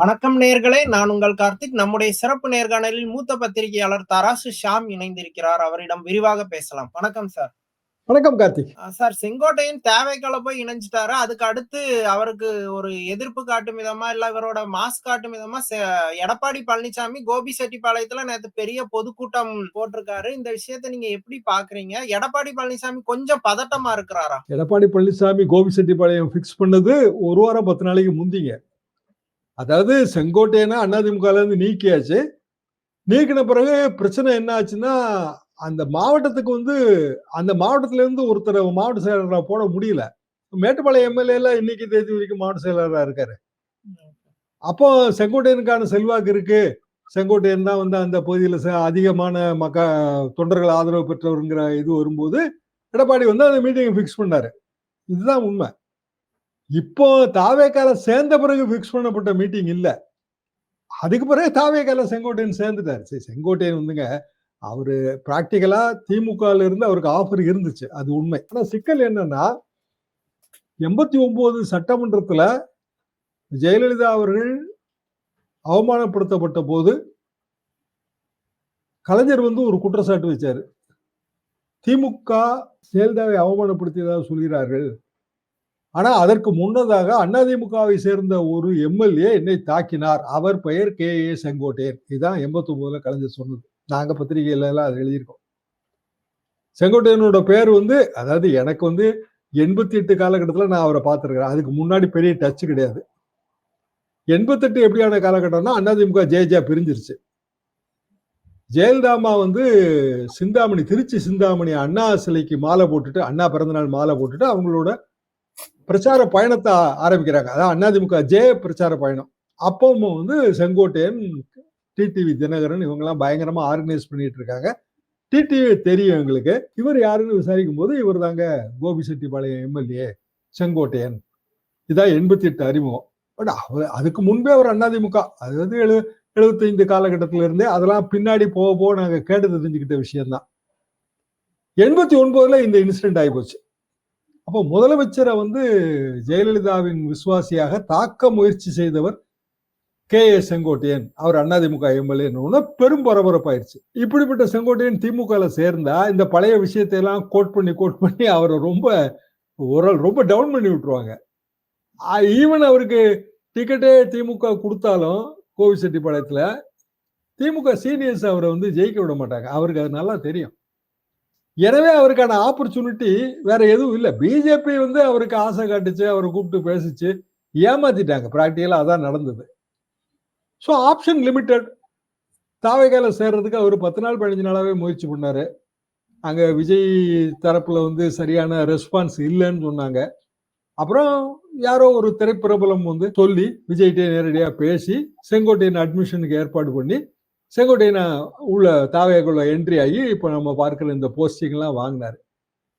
வணக்கம் நேர்களே நான் உங்கள் கார்த்திக். நம்முடைய சிறப்பு நேர்காணலில் மூத்த பத்திரிகையாளர் தராசு ஷாம் இணைந்திருக்கிறார். அவரிடம் விரிவாக பேசலாம். வணக்கம் சார் வணக்கம் கார்த்திக். சார் செங்கோட்டையின் தேவைக்கால போய் இணைஞ்சிட்டாரு. அதுக்கு அடுத்து அவருக்கு ஒரு எதிர்ப்பு காட்டும் விதமா இல்ல இவரோட மாஸ் காட்டும் விதமா எடப்பாடி பழனிசாமி கோபி செட்டிப்பாளையத்துல நேத்து பெரிய பொதுக்கூட்டம் போட்டிருக்காரு. இந்த விஷயத்த நீங்க எப்படி பாக்குறீங்க? எடப்பாடி பழனிசாமி கொஞ்சம் பதட்டமா இருக்கிறாரா? எடப்பாடி பழனிசாமி கோபிச்செட்டிப்பாளையம் ஃபிக்ஸ் பண்ணது ஒரு வாரம் பத்து நாளைக்கு முந்திங்க. அதாவது செங்கோட்டையனா அதிமுகல நீக்கியாச்சு. நீக்கின பிறகு பிரச்சனை என்ன ஆச்சுன்னா அந்த மாவட்டத்துக்கு வந்து அந்த மாவட்டத்திலேருந்து ஒருத்தரை ஒருத்தர் மாவட்ட செயலராக போட முடியல. மேட்டுப்பாளையம் எம்எல்ஏல இன்னைக்கு தேதி வரைக்கும் மாவட்ட செயலராக இருக்காரு. அப்போ செங்கோட்டையனுக்கான செல்வாக்கு இருக்கு. செங்கோட்டையன் தான் வந்து அந்த பகுதியில் அதிகமான மக்க தொண்டர்கள் ஆதரவு பெற்றவருங்கிற இது வரும்போது எடப்பாடி வந்து அந்த மீட்டிங்கை ஃபிக்ஸ் பண்ணாரு. இதுதான் உண்மை. இப்போ தாவேக்கால சேர்ந்த பிறகு ஃபிக்ஸ் பண்ணப்பட்ட மீட்டிங் இல்லை. அதுக்கு பிறகு தாவேக்கால செங்கோட்டையன் சேர்ந்துட்டார். சரி செங்கோட்டையன் வந்துங்க அவரு பிராக்டிக்கலா திமுகல இருந்து அவருக்கு ஆஃபர் இருந்துச்சு. அது உண்மை. ஆனா சிக்கல் என்னன்னா எண்பத்தி ஒன்பது சட்டமன்றத்துல ஜெயலலிதா அவர்கள் அவமானப்படுத்தப்பட்ட போது கலைஞர் வந்து ஒரு குற்றச்சாட்டு வச்சாரு. திமுக ஜெயலலிதாவை அவமானப்படுத்தியதாக சொல்கிறார்கள். ஆனால் அதற்கு முன்னதாக அதிமுகவை சேர்ந்த ஒரு எம்எல்ஏ என்னை தாக்கினார். அவர் பெயர் கே. ஏ. செங்கோட்டையன். இதுதான் எண்பத்தி ஒன்பதுல கலைஞர் சொன்னது. நாங்கள் பத்திரிகையில எல்லாம் அது எழுதியிருக்கோம். செங்கோட்டையனோட பேர் வந்து அதாவது எனக்கு வந்து எண்பத்தி எட்டு காலகட்டத்தில் நான் அவரை பார்த்துருக்கிறேன். அதுக்கு முன்னாடி பெரிய டச் கிடையாது. எண்பத்தெட்டு எப்படியான காலகட்டம்னா அதிமுக ஜெயஜா பிரிஞ்சிருச்சு. ஜெயலலிதாமா வந்து சிந்தாமணி திருச்சி சிந்தாமணி அண்ணா சிலைக்கு மாலை போட்டுட்டு அண்ணா பிறந்தநாள் மாலை போட்டுட்டு அவங்களோட பிரச்சார பயணத்தை ஆரம்பிக்கிறாங்க. அதான் அதிமுக ஜே பிரச்சார பயணம். அப்பவும் வந்து செங்கோட்டையன் டிடிவி தினகரன் இவங்கெல்லாம் பயங்கரமா ஆர்கனைஸ் பண்ணிட்டு இருக்காங்க. டிடிவி தெரியும் எங்களுக்கு. இவர் யாருன்னு விசாரிக்கும் போது இவர் தாங்க கோபிசெட்டிப்பாளையம் எம்எல்ஏ செங்கோட்டையன். இதான் எண்பத்தி எட்டு அறிமுகம். பட் அவர் அதுக்கு முன்பே அவர் அதிமுக அதாவது எழு எழுபத்தைந்து காலகட்டத்தில இருந்தே அதெல்லாம் பின்னாடி போக போக நாங்கள் கேட்டு தெரிஞ்சுக்கிட்ட விஷயம்தான். எண்பத்தி ஒன்பதுல இந்த இன்சிடென்ட் ஆகிப்போச்சு அப்போ முதலமைச்சரை வந்து ஜெயலலிதாவின் விசுவாசியாக தாக்க முயற்சி செய்தவர் கே ஏ செங்கோட்டையன். அவர் அதிமுக எம்எல்ஏன்னு பெரும் பரபரப்பாயிருச்சு. இப்படிப்பட்ட செங்கோட்டையன் திமுகல சேர்ந்தா இந்த பழைய விஷயத்தையெல்லாம் கோட் பண்ணி கோட் பண்ணி அவரை ரொம்ப ஒரு ரொம்ப டவுன் பண்ணி விட்டுருவாங்க. ஈவன் அவருக்கு டிக்கெட்டே திமுக கொடுத்தாலும் கோவிச்செட்டிப்பாளையத்துல திமுக சீனியர்ஸ் அவரை வந்து ஜெயிக்க விட மாட்டாங்க. அவருக்கு அது நல்லா தெரியும். எனவே அவருக்கான ஆப்பர்ச்சுனிட்டி வேற எதுவும் இல்லை. பிஜேபி வந்து அவருக்கு ஆசை காட்டுச்சு அவரை கூப்பிட்டு பேசிச்சு ஏமாத்திட்டாங்க. ப்ராக்டிக்கலாக அதான் நடந்தது. ஸோ ஆப்ஷன் லிமிட்டட் தாவைக்கால சேர்றதுக்கு அவர் பத்து நாள் பதினஞ்சு நாளாகவே முயற்சி பண்ணார். அங்கே விஜய் தரப்பில் வந்து சரியான ரெஸ்பான்ஸ் இல்லைன்னு சொன்னாங்க. அப்புறம் யாரோ ஒரு திரைப்பிரபலம் வந்து சொல்லி விஜய்கிட்டே நேரடியாக பேசி செங்கோட்டையின் அட்மிஷனுக்கு ஏற்பாடு பண்ணி செங்கோட்டையனை உள்ள தாவையக்குள்ள என்ட்ரி ஆகி இப்போ நம்ம பார்க்குற இந்த போஸ்டிங்லாம் வாங்கினாரு.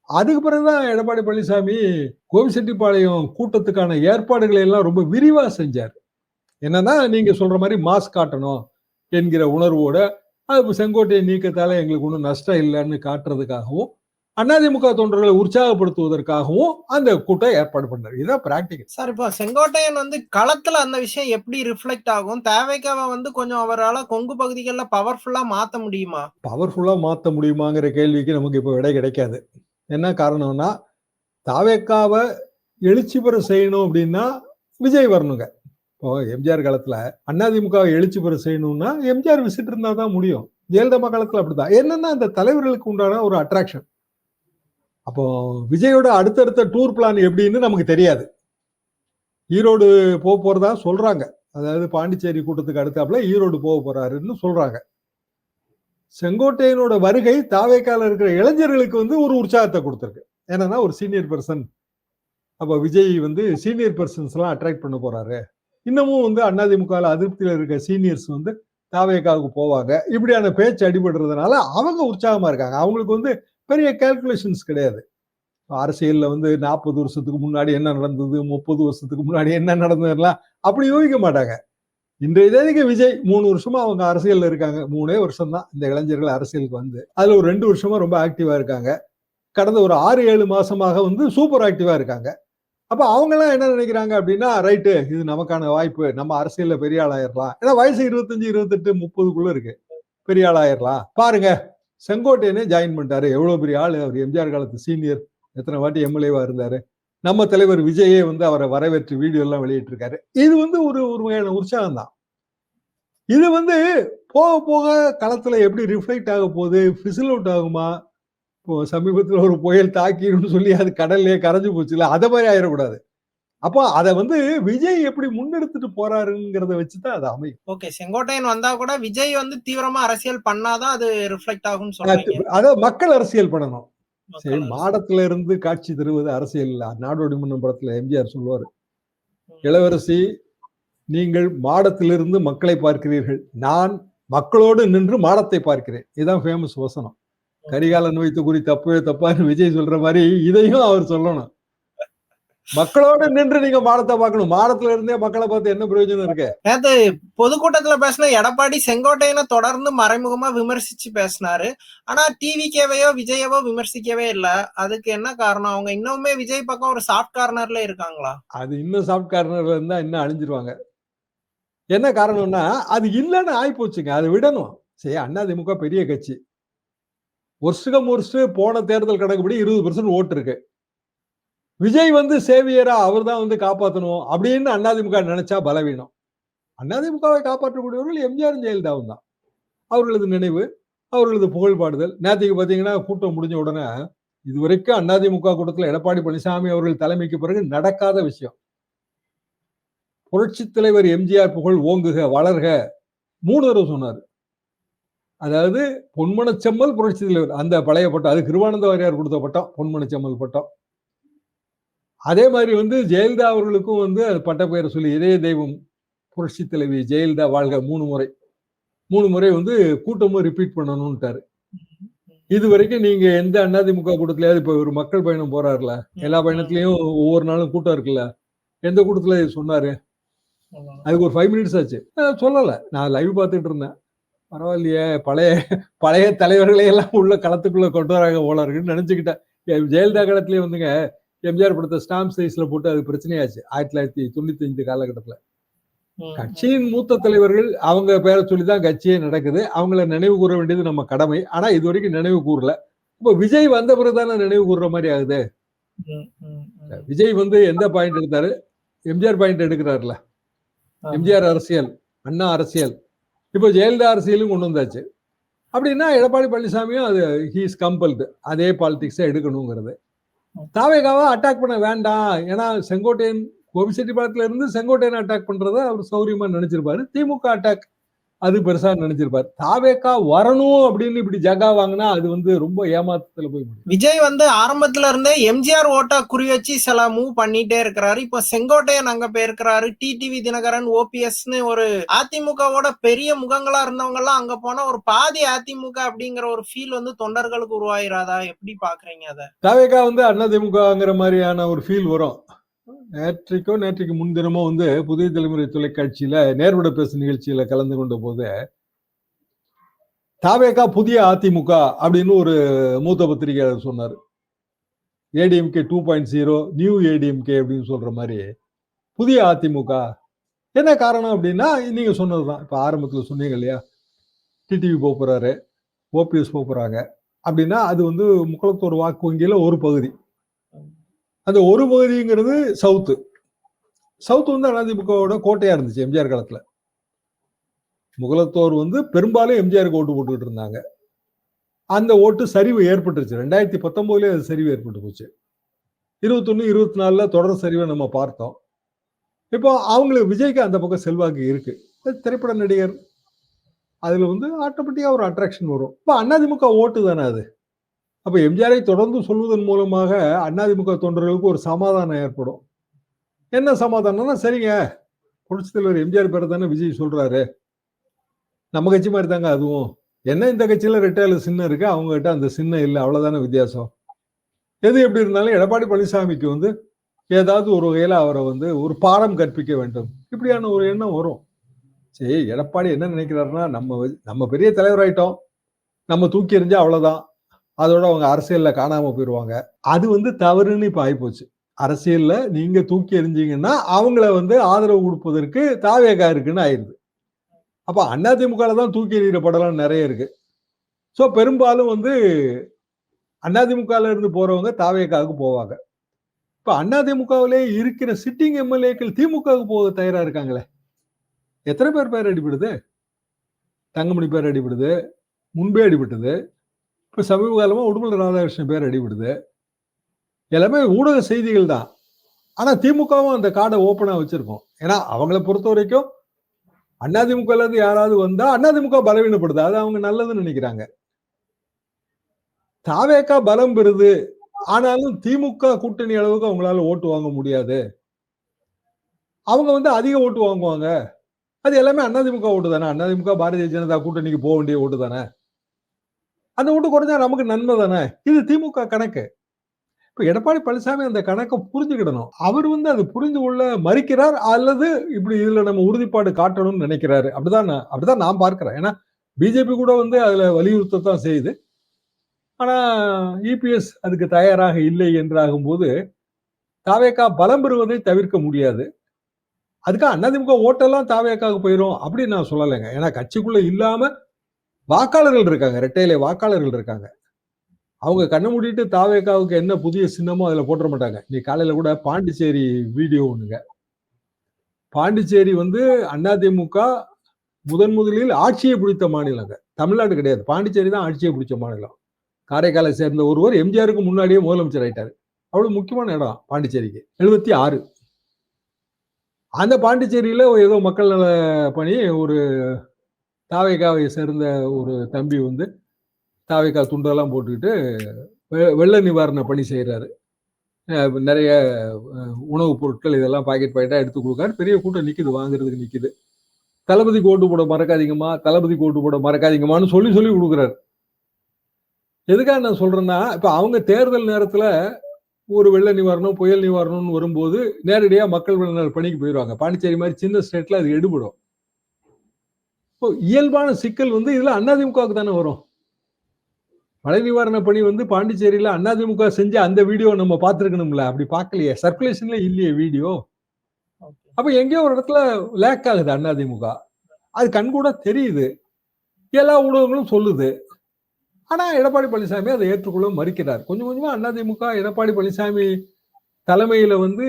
அதுக்கு பிறகுதான் எடப்பாடி பழனிசாமி கோவிச்செட்டிப்பாளையம் கூட்டத்துக்கான ஏற்பாடுகளை எல்லாம் ரொம்ப விரிவாக செஞ்சார். என்னன்னா நீங்கள் சொல்ற மாதிரி மாஸ்க் காட்டணும் என்கிற உணர்வோட அது செங்கோட்டையை நீக்கத்தால் எங்களுக்கு ஒன்றும் நஷ்டம் இல்லைன்னு காட்டுறதுக்காகவும் அதிமுக தொண்டர்களை உற்சாகப்படுத்துவதற்காகவும் அந்த கூட்டம் ஏற்பாடு பண்ணார் இதுதான் பிராக்டிகல் சார் இப்போ செங்கோட்டையன் வந்து களத்துல அந்த விஷயம் எப்படி ரிஃப்ளெக்ட் ஆகும்? தேவைக்காக வந்து கொஞ்சம் அவரால் கொங்கு பகுதிகளில் பவர்ஃபுல்லா மாத்த முடியுமா? பவர்ஃபுல்லா மாற்ற முடியுமாங்கிற கேள்விக்கு நமக்கு இப்போ விடை கிடைக்காது. என்ன காரணம்னா தாவேக்காவை எழுச்சி பெற செய்யணும் அப்படின்னா விஜய் வரணுங்க. இப்போ எம்ஜிஆர் காலத்துல அதிமுகவை எழுச்சி பெற செய்யணும்னா எம்ஜிஆர் விசிட் இருந்தா தான் முடியும். ஜெயலலிதா காலத்துல அப்படிதான் என்னன்னா அந்த தலைவர்களுக்கு உண்டான ஒரு அட்ராக்ஷன் அப்போ விஜயோட அடுத்தடுத்த டூர் பிளான் எப்படின்னு நமக்கு தெரியாது. ஈரோடு போக போறதா சொல்றாங்க. அதாவது பாண்டிச்சேரி கூட்டத்துக்கு அடுத்தாப்புல ஈரோடு போக போறாருன்னு சொல்றாங்க. செங்கோட்டையனோட வருகை தாவேக்கால இருக்கிற இளைஞர்களுக்கு வந்து ஒரு உற்சாகத்தை கொடுத்துருக்கு. என்னன்னா ஒரு சீனியர் பர்சன் அப்போ விஜய் வந்து சீனியர் பர்சன்ஸ் எல்லாம் அட்ராக்ட் பண்ண போறாரு. இன்னமும் வந்து அதிமுக அதிருப்தியில் இருக்க சீனியர்ஸ் வந்து தாவேக்காவுக்கு போவாங்க. இப்படியான பேச்சு அடிபடுறதுனால அவங்க உற்சாகமா இருக்காங்க. அவங்களுக்கு வந்து பெரிய கால்குலேஷன்ஸ் கிடையாது. அரசியலில் வந்து நாற்பது வருஷத்துக்கு முன்னாடி என்ன நடந்தது முப்பது வருஷத்துக்கு முன்னாடி என்ன நடந்ததுலாம் அப்படி யோசிக்க மாட்டாங்க. இன்றைய தேதிக்கு விஜய் மூணு வருஷமா அவங்க அரசியலில் இருக்காங்க. மூணே வருஷம் தான் இந்த இளைஞர்கள் அரசியலுக்கு வந்து. அதில் ஒரு ரெண்டு வருஷமா ரொம்ப ஆக்டிவாக இருக்காங்க. கடந்த ஒரு ஆறு ஏழு மாசமாக வந்து சூப்பர் ஆக்டிவாக இருக்காங்க. அப்போ அவங்கெல்லாம் என்ன நினைக்கிறாங்க அப்படின்னா ரைட்டு இது நமக்கான வாய்ப்பு. நம்ம அரசியலில் பெரிய ஆள் ஆயிரலாம் ஏன்னா வயசு இருபத்தஞ்சு இருபத்தெட்டு முப்பதுக்குள்ளே இருக்கு. பெரிய ஆள் ஆயிரலாம் பாருங்க. செங்கோட்டையனே ஜாயின் பண்ணிட்டாரு. எவ்வளோ பெரிய ஆள்? அவர் எம்ஜிஆர் காலத்து சீனியர் எத்தனை வாட்டி எம்எல்ஏவா இருந்தாரு. நம்ம தலைவர் விஜயே வந்து அவரை வரவேற்று வீடியோ எல்லாம் வெளியிட்டிருக்காரு. இது வந்து ஒரு ஒரு வகையான உற்சாகம் தான். இது வந்து போக போக களத்துல எப்படி ரிஃப்ளெக்ட் ஆக போகுது? ஃபிசில் அவுட் ஆகுமா? இப்போ சமீபத்தில் ஒரு புயல் தாக்கிடும் சொல்லி அது கடல்லே கரைஞ்சு போச்சுல அதை மாதிரி ஆயிடக்கூடாது. அப்போ அதை வந்து விஜய் எப்படி முன்னெடுத்துட்டு போறாருங்கிறத வச்சுதான் அது அமையும். ஓகே செங்கோட்டையன் வந்தா கூட விஜய் வந்து தீவிரமா அரசியல் பண்ணாதான் அது ரிஃப்ளெக்ட் ஆகும்னு சொல்றீங்க. அதாவது மக்கள் அரசியல் பண்ணணும். சரி மாடத்துல இருந்து காட்சி தருவது அரசியல் இல்ல. நாடோடி மன்னம் படத்துல எம்ஜிஆர் சொல்லுவாரு. இளவரசி நீங்கள் மாடத்திலிருந்து மக்களை பார்க்கிறீர்கள். நான் மக்களோடு நின்று மாடத்தை பார்க்கிறேன். இதுதான் ஃபேமஸ் வசனம். கரிகாலன் வைத்த குறி தப்பவே தப்பான்னு விஜய் சொல்ற மாதிரி இதையும் அவர் சொல்லணும். மக்களோடு நின்று நீங்க மாடத்தை பார்க்கணும். மாடத்துல இருந்தே மக்களை பார்த்து என்ன பிரயோஜனம் இருக்கு? நேத்து பொதுக்கூட்டத்துல பேசின எடப்பாடி செங்கோட்டையனை தொடர்ந்து மறைமுகமா விமர்சிச்சு பேசினாரு. ஆனா டிவிக்கேவையோ விஜயவோ விமர்சிக்கவே இல்ல. அதுக்கு என்ன காரணம்? அவங்க இன்னுமே விஜய் பக்கம் ஒரு சாஃப்ட் கார்னர்ல இருக்காங்களா? அது இன்னும் சாஃப்ட் கார்னர்ல இருந்தா இன்னும் அழிஞ்சிருவாங்க. என்ன காரணம்னா அது இல்லைன்னு ஆயிப்போச்சுங்க. அதை விடணும். சரி அதிமுக பெரிய கட்சி. வருஷம் வருஷம் போன தேர்தல் கணக்குப்படி இருபது பர்சன்ட் ஓட்டு இருக்கு. விஜய் வந்து சேவியரா அவர் தான் வந்து காப்பாற்றணும் அப்படின்னு அண்ணாதிமுக நினைச்சா பலவீனம். அண்ணாதிமுகவை காப்பாற்றக்கூடியவர்கள் எம்ஜிஆர் ஜெயலலிதாவும் தான் அவர்களது நினைவு அவர்களது புகழ்பாடுதல். நேற்றுக்கு பார்த்தீங்கன்னா கூட்டம் முடிஞ்ச உடனே இதுவரைக்கும் அதிமுக கூட்டத்தில் எடப்பாடி பழனிசாமி அவர்கள் தலைமைக்கு பிறகு நடக்காத விஷயம். புரட்சி தலைவர் எம்ஜிஆர் புகழ் ஓங்குக வளர்க மூணு தடவை சொன்னார். அதாவது பொன்மனச்செம்மல் புரட்சி தலைவர். அந்த பழைய பட்டம் அது கிருவானந்த வாரியார் கொடுத்த பட்டம் பொன்மனச்செம்மல் பட்டம். அதே மாதிரி வந்து ஜெயலலிதா அவர்களுக்கும் வந்து அது பட்ட பெயரை சொல்லி இதய தெய்வம் புரட்சி தலைவி ஜெயலலிதா வாழ்க மூணு முறை. மூணு முறை வந்து கூட்டமும் ரிப்பீட் பண்ணணும்ட்டாரு. இது வரைக்கும் நீங்க எந்த அதிமுக கூட்டத்திலயாவது இப்ப ஒரு மக்கள் பயணம் போறாருல எல்லா பயணத்திலயும் ஒவ்வொரு நாளும் கூட்டம் இருக்குல்ல எந்த கூட்டத்துல சொன்னாரு? அதுக்கு ஒரு ஃபைவ் மினிட்ஸ் ஆச்சு. சொல்லல. நான் லைவ் பார்த்துட்டு இருந்தேன். பரவாயில்லையே பழைய பழைய தலைவர்களை எல்லாம் உள்ள களத்துக்குள்ள கொண்டு வராங்க போல இருக்குன்னு நினைச்சுக்கிட்டேன். ஜெயலலிதா காலத்திலேயே வந்துங்க எம்ஜிஆர் படத்தை ஸ்டாம்ப் சைஸ்ல போட்டு அது பிரச்சனையாச்சு. ஆயிரத்தி தொள்ளாயிரத்தி தொண்ணூத்தி அஞ்சு காலகட்டத்துல. கட்சியின் மூத்த தலைவர்கள் அவங்க பேரை சொல்லி தான் கட்சியே நடக்குது. அவங்கள நினைவு கூற வேண்டியது நம்ம கடமை. ஆனா இது வரைக்கும் நினைவு கூறல. இப்போ விஜய் வந்த பிறகுதானே நினைவு கூறுற மாதிரி ஆகுது? விஜய் வந்து எந்த பாயிண்ட் எடுத்தாரு? எம்ஜிஆர் பாயிண்ட் எடுக்கிறாருல. எம்ஜிஆர் அரசியல் அண்ணா அரசியல். இப்போ ஜெயலலிதா அரசியலும் கொண்டு வந்தாச்சு. அப்படின்னா எடப்பாடி பழனிசாமியும் அது ஹீஸ் கம்பல்டு அதே பாலிடிக்ஸை எடுக்கணுங்கிறது. தாவேகாவை அட்டாக் பண்ண வேண்டாம். ஏன்னா செங்கோட்டையன் கோபிச்செட்டிப்பாளையத்துல இருந்து செங்கோட்டையன் அட்டாக் பண்றத அவர் சௌரியமா நினைச்சிருப்பாரு. திமுக அட்டாக் அது பெருசா நினைச்சிருப்பாரு. தாவேக்கா வரணும் அப்படின்னு இப்படி ஜகா வாங்கினா அது வந்து ரொம்ப ஏமாத்தத்துல போய் விஜய் வந்து ஆரம்பத்துல இருந்தே எம்ஜிஆர் ஓட்டா குறி வச்சு சில மூவ் பண்ணிட்டே இருக்கிறாரு. இப்ப செங்கோட்டையன் அங்க போயிருக்கிறாரு. டிடிவி தினகரன் ஓபிஎஸ்னு ஒரு அதிமுகவோட பெரிய முகங்களா இருந்தவங்க எல்லாம் அங்க போனா ஒரு பாதி அதிமுக அப்படிங்கிற ஒரு ஃபீல் வந்து தொண்டர்களுக்கு உருவாயிராதா? எப்படி பாக்குறீங்க அத? தாவேக்கா வந்து அதிமுகங்கிற மாதிரியான ஒரு ஃபீல் வரும். நேற்றைக்கோ நேற்றைக்கு முன்தினமோ வந்து புதிய தலைமுறை தொலைக்காட்சியில நேர்விட பேசு நிகழ்ச்சியில கலந்து கொண்ட போது தாவேகா புதிய அதிமுக அப்படின்னு ஒரு மூத்த பத்திரிகையாளர் சொன்னார். ADMK two point zero new ADMK அப்படின்னு சொல்ற மாதிரி புதிய அதிமுக. என்ன காரணம் அப்படின்னா நீங்க சொன்னதுதான். இப்ப ஆரம்பத்துல சொன்னீங்க இல்லையா? டிடிவி போக போறாரு ஓபிஎஸ் போக போறாங்க. அப்படின்னா அது வந்து முக்குளத்தூர் வாக்கு வங்கியில ஒரு பகுதி. அந்த ஒரு பகுதிங்கிறது சவுத்து. சவுத் வந்து அதிமுகவோட கோட்டையா இருந்துச்சு எம்ஜிஆர் காலத்துல. முகலத்தோர் வந்து பெரும்பாலும் எம்ஜிஆருக்கு ஓட்டு போட்டுக்கிட்டு இருந்தாங்க. அந்த ஓட்டு சரிவு ஏற்பட்டுருச்சு. ரெண்டாயிரத்தி பத்தொன்பதுலேயே அது சரிவு ஏற்பட்டு போச்சு. இருபத்தொன்னு இருபத்தி நாலில் தொடர் சரிவை நம்ம பார்த்தோம். இப்போ அவங்களுக்கு விஜய்க்கு அந்த பக்கம் செல்வாக்கு இருக்கு. திரைப்பட நடிகர். அதில் வந்து ஆட்டோமேட்டிக்காக ஒரு அட்ராக்ஷன் வரும். இப்போ அதிமுக ஓட்டு தானே அது? அப்ப எம்ஜிஆரை தொடர்ந்து சொல்வதன் மூலமாக அதிமுக தொண்டர்களுக்கு ஒரு சமாதானம் ஏற்படும். என்ன சமாதானம்னா சரிங்க புரட்சி தலைவர் எம்ஜிஆர் பேரை தானே விஜய் சொல்றாரு. நம்ம கட்சி மாதிரி தாங்க அதுவும். என்ன இந்த கட்சியில ரெட்டையில சின்ன இருக்கு அவங்க கிட்ட அந்த சின்னம் இல்லை அவ்வளவுதானே வித்தியாசம். எது எப்படி இருந்தாலும் எடப்பாடி பழனிசாமிக்கு வந்து ஏதாவது ஒரு வகையில் அவரை வந்து ஒரு பாடம் கற்பிக்க வேண்டும். இப்படியான ஒரு எண்ணம் வரும். சரி எடப்பாடி என்ன நினைக்கிறாருன்னா நம்ம நம்ம பெரிய தலைவராயிட்டோம். நம்ம தூக்கி எறிஞ்சா அவ்வளோதான் அதோட அவங்க அரசியல்ல காணாம போயிடுவாங்க அது வந்து தவறுன்னு இப்ப ஆயிப்போச்சு. அரசியல்ல நீங்க தூக்கி எறிஞ்சீங்கன்னா அவங்கள வந்து ஆதரவு கொடுப்பதற்கு தாவேகா இருக்குன்னு ஆயிருது. அப்ப அதிமுகல தான் தூக்கி எறிகிற படம் நிறைய இருக்கு. ஸோ பெரும்பாலும் வந்து அதிமுகல இருந்து போறவங்க தாவேகாவுக்கு போவாங்க. இப்ப அதிமுகவிலே இருக்கிற சிட்டிங் எம்எல்ஏக்கள் திமுகவுக்கு போக தயாரா இருக்காங்களே? எத்தனை பேர் பேர் அடிபடுது? தங்கமணி பேர் அடிபடுது. முன்பே அடிபட்டது. இப்போ சமீப காலமாக உடுமலை ராதாகிருஷ்ணன் பேர் அடிபடுது. எல்லாமே ஊடக செய்திகள் தான். ஆனால் திமுகவும் அந்த கார்டை ஓப்பனாக வச்சுருக்கோம். ஏன்னா அவங்கள பொறுத்த வரைக்கும் அண்ணாதிமுகலேருந்து யாராவது வந்தால் அண்ணாதிமுக பலவீனப்படுது. அது அவங்க நல்லதுன்னு நினைக்கிறாங்க. தாவேக்கா பலம் பெறுது. ஆனாலும் திமுக கூட்டணி அளவுக்கு அவங்களால ஓட்டு வாங்க முடியாது. அவங்க வந்து அதிக ஓட்டு வாங்குவாங்க. அது எல்லாமே அதிமுக ஓட்டு தானே. அதிமுக பாரதிய ஜனதா கூட்டணிக்கு போக வேண்டிய ஓட்டு தானே. அந்த ஓட்டு குறைஞ்சா நமக்கு நன்மை தானே? இது திமுக கணக்கு. இப்போ எடப்பாடி பழனிசாமி அந்த கணக்கை புரிஞ்சுக்கிடணும். அவர் வந்து அது புரிந்து கொள்ள மறுக்கிறார் அல்லது இப்படி இதுல நம்ம உறுதிப்பாடு காட்டணும்னு நினைக்கிறாரு. அப்படிதான் அப்படிதான் நான் பார்க்கிறேன். ஏன்னா பிஜேபி கூட வந்து அதுல வலியுறுத்தத்தான் செய்யுது. ஆனா இபிஎஸ் அதுக்கு தயாராக இல்லை என்றாகும் போது தாவேக்கா பலம் பெறுவதை தவிர்க்க முடியாது. அதுக்காக அதிமுக ஓட்டெல்லாம் தாவேக்காவுக்கு போயிடும் அப்படின்னு நான் சொல்லலைங்க. ஏன்னா கட்சிக்குள்ள இல்லாம வாக்காளர்கள் இருக்காங்க ரெட்டையிலே வாக்காளர்கள் இருக்காங்க. அவங்க கண்ணை மூடிட்டு தாவேக்காவுக்கு என்ன புதிய சின்னமோ அதுல போட்டுற மாட்டாங்க. நீ காலையில கூட பாண்டிச்சேரி வீடியோ ஒண்ணுங்க. பாண்டிச்சேரி வந்து அதிமுக முதன் முதலில் ஆட்சியை பிடித்த மாநிலங்க. தமிழ்நாடு கிடையாது. பாண்டிச்சேரி தான் ஆட்சியை பிடிச்ச மாநிலம். காரைக்காலை சேர்ந்த ஒருவர் எம்ஜிஆருக்கு முன்னாடியே முதலமைச்சர் ஆயிட்டார். அவ்வளவு முக்கியமான இடம் பாண்டிச்சேரிக்கு. எழுபத்தி ஆறு. அந்த பாண்டிச்சேரியில ஏதோ மக்கள் நல பணி ஒரு தாவைக்காவை சேர்ந்த ஒரு தம்பி வந்து தாவைக்கா துண்டெல்லாம் போட்டுக்கிட்டு வெ- வெள்ள நிவாரண பணி செய்கிறாரு நிறைய உணவுப் பொருட்கள் இதெல்லாம் பாக்கெட் பாக்கெட்டாக எடுத்து கொடுக்காரு. பெரிய கூட்டம் நிற்கிது வாங்குறதுக்கு நிற்கிது தளபதி கோட்டு போட மறக்காதீங்கம்மா தளபதி கோட்டு போட மறக்காதீங்கம்மான்னு சொல்லி சொல்லி கொடுக்குறாரு. எதுக்காக நான் சொல்கிறேன்னா இப்போ அவங்க தேர்தல் நேரத்தில் ஒரு வெள்ள நிவாரணம் புயல் நிவாரணம்னு வரும்போது நேரடியாக மக்கள் நல பணிக்கு போயிடுவாங்க பாண்டிச்சேரி மாதிரி சின்ன ஸ்டேட்டில் அது எடுபடும். இப்போ இயல்பான சிக்கல் வந்து இதுல அதிமுகவுக்கு தானே வரும். மழை நிவாரண பணி வந்து பாண்டிச்சேரியில அதிமுக செஞ்ச அந்த வீடியோ நம்ம பார்த்துருக்கணும்ல. அப்படி பார்க்கலையே. சர்க்குலேஷன்ல இல்லையே வீடியோ. அப்ப எங்கேயோ ஒரு இடத்துல லேக் ஆகுது அதிமுக அது கண்கூட தெரியுது. எல்லா ஊடகங்களும் சொல்லுது. ஆனா எடப்பாடி பழனிசாமி அதை ஏற்றுக்கொள்ள மறுக்கிறார். கொஞ்சம் கொஞ்சமா அதிமுக எடப்பாடி பழனிசாமி தலைமையில வந்து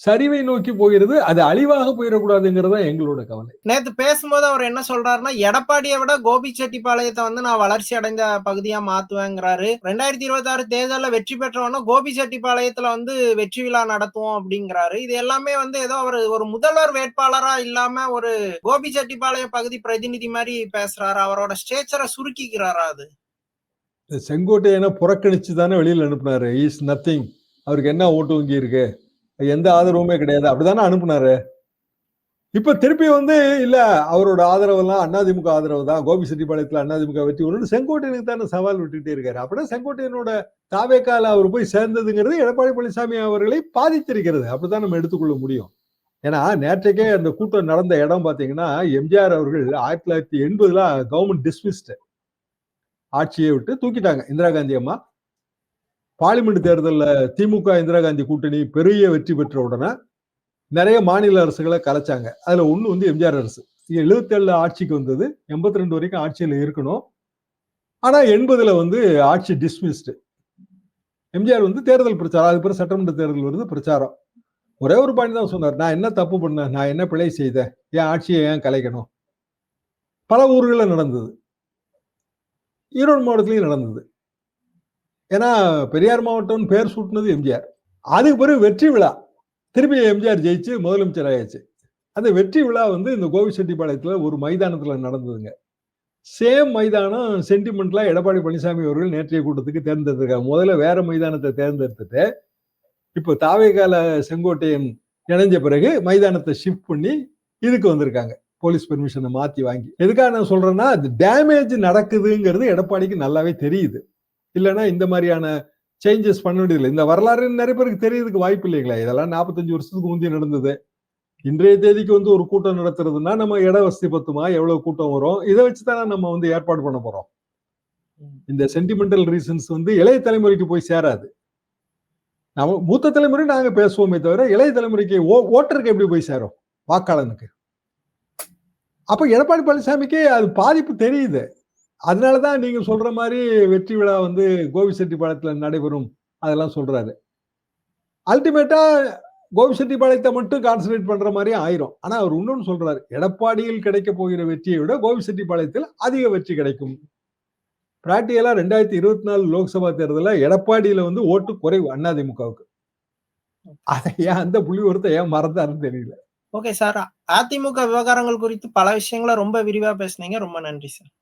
சரிவை நோக்கி போகிறது அது அழிவாக போயிடக்கூடாதுங்கிறது தான் எங்களோட கவலை. நேத்து பேசும்போது அவர் என்ன சொல்றாருன்னா எடப்பாடியை விட கோபிச்செட்டிப்பாளையத்தை வந்து நான் வளர்ச்சி அடைந்த பகுதியா மாத்துவேங்கிறாரு. ரெண்டாயிரத்தி இருபத்தி ஆறு தேர்தல்ல வெற்றி பெற்றவொன்னா கோபிச்செட்டிப்பாளையத்துல வந்து வெற்றி விழா நடத்துவோம் அப்படிங்கிறாரு. இது எல்லாமே வந்து ஏதோ அவர் ஒரு முதல்வர் வேட்பாளரா இல்லாம ஒரு கோபிச்செட்டிப்பாளையம் பகுதி பிரதிநிதி மாதிரி பேசுறாரு. அவரோட ஸ்டேச்சரை சுருக்கிக்கிறாரா அது? செங்கோட்டையனை புறக்கணிச்சு தானே வெளியில அனுப்புனாரு. இஸ் நத்திங் அவருக்கு என்ன ஓட்டு வங்கி இருக்கு எந்த ஆதரவுமே கிடையாது. அப்படிதானே அனுப்புனாரு? இப்ப திருப்பி வந்து இல்ல அவரோட ஆதரவு எல்லாம் அதிமுக ஆதரவு தான். கோபி செட்டிப்பாளையத்துல அதிமுக வெற்றி ஒன்று செங்கோட்டையனுக்கு தானே சவால் விட்டுட்டே இருக்காரு. அப்படின்னா செங்கோட்டையனோட தாவேக்கால அவர் போய் சேர்ந்ததுங்கிறது எடப்பாடி பழனிசாமி அவர்களை பாதித்திருக்கிறது. அப்படிதான் நம்ம எடுத்துக்கொள்ள முடியும். ஏன்னா நேற்றைக்கே அந்த கூட்டம் நடந்த இடம் பாத்தீங்கன்னா எம்ஜிஆர் அவர்கள் ஆயிரத்தி தொள்ளாயிரத்தி எண்பதுல கவர்மெண்ட் டிஸ்மிஸ்டு ஆட்சியை விட்டு தூக்கிட்டாங்க. இந்திரா காந்தி அம்மா. பார்லிமெண்ட் தேர்தலில் திமுக இந்திரா காந்தி கூட்டணி பெரிய வெற்றி பெற்ற உடனே நிறைய மாநில அரசுகளை கலைச்சாங்க. அதில் ஒன்று வந்து எம்ஜிஆர் அரசு. எழுபத்தேழில் ஆட்சிக்கு வந்தது. எண்பத்தி ரெண்டு வரைக்கும் ஆட்சியில் இருக்கணும். ஆனால் எண்பதில் வந்து ஆட்சி டிஸ்மிஸ்டு எம்ஜிஆர் வந்து தேர்தல் பிரச்சாரம் அது பிறகு சட்டமன்ற தேர்தல் வருது பிரச்சாரம். ஒரே ஒரு பாயிண்ட் தான் சொன்னார். நான் என்ன தப்பு பண்ணேன்? நான் என்ன பிழை செய்தேன்? என் ஆட்சியை ஏன் கலைக்கணும்? பல ஊர்களில் நடந்தது. ஈரோடு மாவட்டத்திலையும் நடந்தது. ஏன்னா பெரியார் மாவட்டம்னு பேர் சூட்டினது எம்ஜிஆர். அதுக்கு பிறகு வெற்றி விழா. திருப்பி எம்ஜிஆர் ஜெயிச்சு முதலமைச்சர் ஆயாச்சு. அந்த வெற்றி விழா வந்து இந்த கோவிச்செட்டிப்பாளையத்துல ஒரு மைதானத்தில் நடந்ததுங்க. சேம் மைதானம் சென்டிமெண்ட்லாம் எடப்பாடி பழனிசாமி அவர்கள் நேற்றைய கூட்டத்துக்கு தேர்ந்தெடுத்திருக்காங்க. முதல்ல வேற மைதானத்தை தேர்ந்தெடுத்துட்டு இப்போ தாவேகால செங்கோட்டையன் இணைஞ்ச பிறகு மைதானத்தை ஷிஃப்ட் பண்ணி இதுக்கு வந்திருக்காங்க. போலீஸ் பெர்மிஷனை மாற்றி வாங்கி. எதுக்காக நான் சொல்றேன்னா அது டேமேஜ் நடக்குதுங்கிறது எடப்பாடிக்கு நல்லாவே தெரியுது. இல்லைன்னா இந்த மாதிரியான சேஞ்சஸ் பண்ண வேண்டியதில்லை. இந்த வரலாறு நிறைய பேருக்கு தெரியறதுக்கு வாய்ப்பு இல்லைங்களா. இதெல்லாம் நாற்பத்தஞ்சு வருஷத்துக்கு முந்தைய நடந்தது. இன்றைய தேதிக்கு வந்து ஒரு கூட்டம் நடத்துறதுன்னா நம்ம இட வசதி பத்துமா? எவ்வளவு கூட்டம் வரும்? இதை வச்சு தானே நம்ம வந்து ஏற்பாடு பண்ண போறோம். இந்த சென்டிமெண்டல் ரீசன்ஸ் வந்து இளைய தலைமுறைக்கு போய் சேராது. நம்ம மூத்த தலைமுறை நாங்க பேசுவோமே தவிர இளைய தலைமுறைக்கு ஓ- ஓட்டருக்கு எப்படி போய் சேரும்? வாக்காளனுக்கு. அப்ப எடப்பாடி பழனிசாமிக்கு அது பாதிப்பு தெரியுது. அதனாலதான் நீங்கள் சொல்ற மாதிரி வெற்றி விழா வந்து கோபிச்செட்டிப்பாளையத்துல நடைபெறும் அதெல்லாம் சொல்றாரு. அல்டிமேட்டா கோபிச்செட்டிப்பாளையத்தை மட்டும் கான்சன்ட்ரேட் பண்ற மாதிரி ஆயிரும். ஆனால் அவர் இன்னொன்னு சொல்றாரு எடப்பாடியில் கிடைக்க போகிற வெற்றியை விட கோபிச்செட்டிப்பாளையத்தில் அதிக வெற்றி கிடைக்கும். பிராக்டிகலா ரெண்டாயிரத்தி இருபத்தி நாலு லோக்சபா தேர்தலில் எடப்பாடியில் வந்து ஓட்டு குறைவு அதிமுகவுக்கு அதை ஏன் அந்த புள்ளி ஒருத்த ஏன் மறந்தாருன்னு தெரியல. ஓகே சார் அதிமுக விவகாரங்கள் குறித்து பல விஷயங்களை ரொம்ப விரிவா பேசுனீங்க. ரொம்ப நன்றி சார்